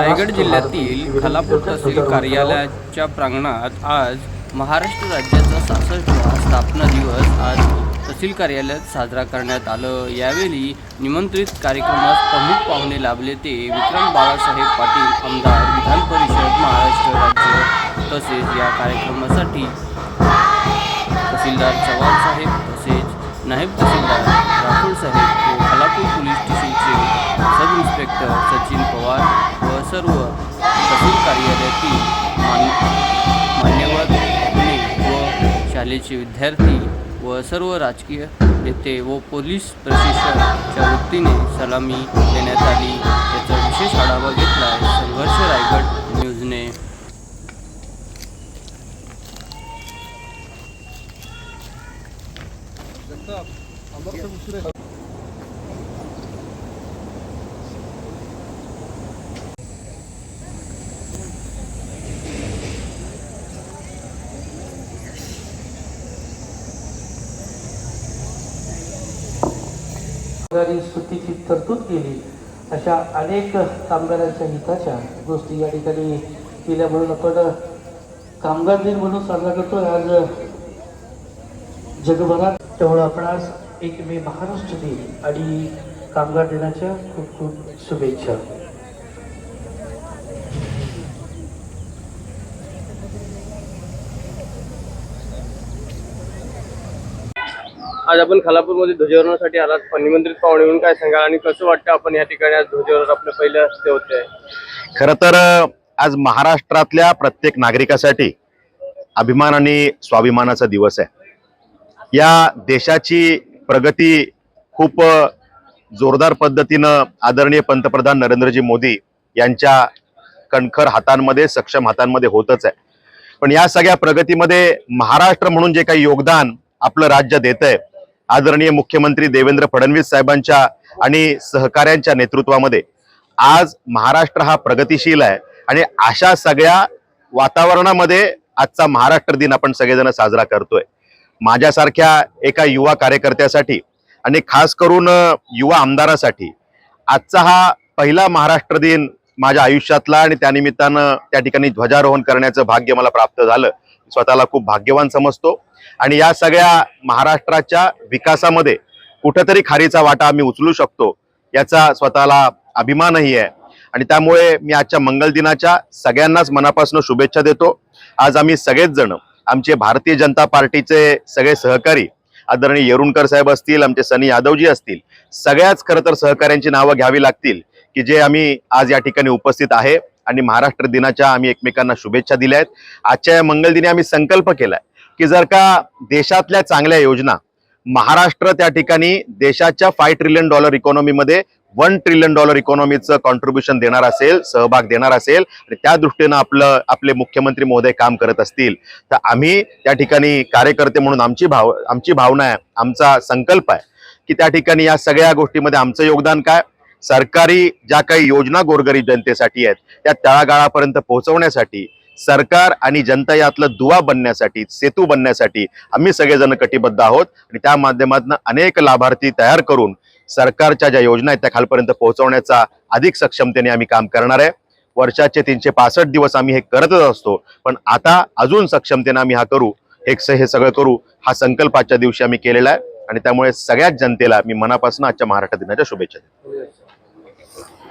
रायगड जिल्ह्यातील खालापूर तहसील कार्यालयाच्या प्रांगणात आज महाराष्ट्र राज्याचा सासष्टवा स्थापना दिवस आज तहसील कार्यालयात साजरा करण्यात आलं. यावेळी निमंत्रित कार्यक्रमास प्रमुख पाहुणे लाभले ते विक्रम बाळासाहेब पाटील आमदार विधान परिषद महाराष्ट्र राज्य तसेच या कार्यक्रमासाठी तहसीलदार चव्हाण साहेब तसेच नायब तहसीलदार राठोड साहेब व खालापूर पोलीस स्टेशनचे सब इन्स्पेक्टर सचिन सर्व तहसील कार्यालयातील मान मान्यवर व शालेचे विद्यार्थी व सर्व राजकीय नेते व पोलीस प्रशिक्षकाच्या वतीने सलामी देण्यात आली. याचा विशेष आढावा घेतला संघर्ष रायगड न्यूजने. कामगारी स्तुतीची तरतूद केली. अशा अनेक कामगारांच्या हिताच्या गोष्टी या ठिकाणी केल्या म्हणून आपण कामगार दिन म्हणून साजरा करतो आज जगभरात त्यामुळं आपण आज एक मे महाराष्ट्र दिन आणि कामगार दिनाच्या खूप खूप शुभेच्छा. आज आपण खालापूरमध्ये ध्वजवरणासाठी आलात. पण निमंत्रित पाहुणे म्हणून काय सांगा आणि कसं वाटतं आपण या ठिकाणी आज ध्वजारोहण आपलं पहिलं असते होते खरं तर आज महाराष्ट्रातल्या प्रत्येक नागरिकासाठी अभिमान आणि स्वाभिमानाचा दिवस आहे. या देशाची प्रगती खूप जोरदार पद्धतीनं आदरणीय पंतप्रधान नरेंद्रजी मोदी यांच्या कणखर हातांमध्ये सक्षम हातांमध्ये होतच आहे. पण या सगळ्या प्रगतीमध्ये महाराष्ट्र म्हणून जे काही योगदान आपलं राज्य देत आहे आदरणीय मुख्यमंत्री देवेंद्र फडणवीस साहेबांच्या आणि सहकाऱ्यांच्या नेतृत्वामध्ये आज महाराष्ट्र हा प्रगतिशील आहे आणि अशा सगळ्या वातावरणामध्ये आजचा महाराष्ट्र दिन आपण सगळेजण साजरा करतोय. माझ्यासारख्या एका युवा कार्यकर्त्यासाठी आणि खास करून युवा आमदारासाठी आजचा हा पहिला महाराष्ट्र दिन माझ्या आयुष्यातला आणि त्यानिमित्तानं त्या ठिकाणी ध्वजारोहण करण्याचं भाग्य मला प्राप्त झालं. स्वतःला खूप भाग्यवान समजतो. आणि या सगळ्या महाराष्ट्राच्या विकासामध्ये कुठंतरी खारीचा वाटा आम्ही उचलू शकतो याचा स्वतःला अभिमानही आहे. आणि त्यामुळे मी आजच्या मंगल दिनाच्या सगळ्यांनाच मनापासून शुभेच्छा देतो. आज आम्ही सगळेच जण आमचे भारतीय जनता पार्टीचे सगळे सहकारी आदरणीय येरुणकर साहेब असतील आमचे सनी यादवजी असतील सगळ्याच खरं तर सहकाऱ्यांची नावं घ्यावी लागतील की जे आम्ही आज या ठिकाणी उपस्थित आहे. आणि महाराष्ट्र दिनाच्या आम्ही एकमेकांना शुभेच्छा दिल्या आहेत. आजच्या या मंगलदिनी आम्ही संकल्प केलाय की जर का देशातल्या चांगल्या योजना महाराष्ट्र त्या ठिकाणी देशाच्या फाय ट्रिलियन डॉलर इकॉनॉमीमध्ये वन ट्रिलियन डॉलर इकॉनॉमीचं कॉन्ट्रीब्युशन देणार असेल सहभाग देणार असेल आणि त्या दृष्टीनं आपलं आपले मुख्यमंत्री महोदय काम करत असतील तर आम्ही त्या ठिकाणी कार्यकर्ते म्हणून आमची भाव आमची भावना आहे आमचा संकल्प आहे की त्या ठिकाणी या सगळ्या गोष्टीमध्ये आमचं योगदान काय? सरकारी ज्या काही योजना गोरगरीब जनतेसाठी आहेत त्या तळागाळापर्यंत पोहोचवण्यासाठी सरकार आणि जनता यातलं दुवा बनण्यासाठी सेतू बनण्यासाठी आम्ही सगळेजण कटिबद्ध आहोत आणि त्या माध्यमातून अनेक लाभार्थी तयार करून सरकारच्या ज्या योजना आहेत त्या खालपर्यंत पोहोचवण्याचा अधिक सक्षमतेने आम्ही काम करणार आहे. वर्षाचे तीनशे पासष्ट दिवस आम्ही हे करतच असतो पण आता अजून सक्षमतेने आम्ही हा करू हे हे सगळं करू हा संकल्पाच्या दिवशी आम्ही केलेला आहे आणि त्यामुळे सगळ्याच जनतेला मी मनापासून आजच्या महाराष्ट्र दिनाच्या शुभेच्छा देतो.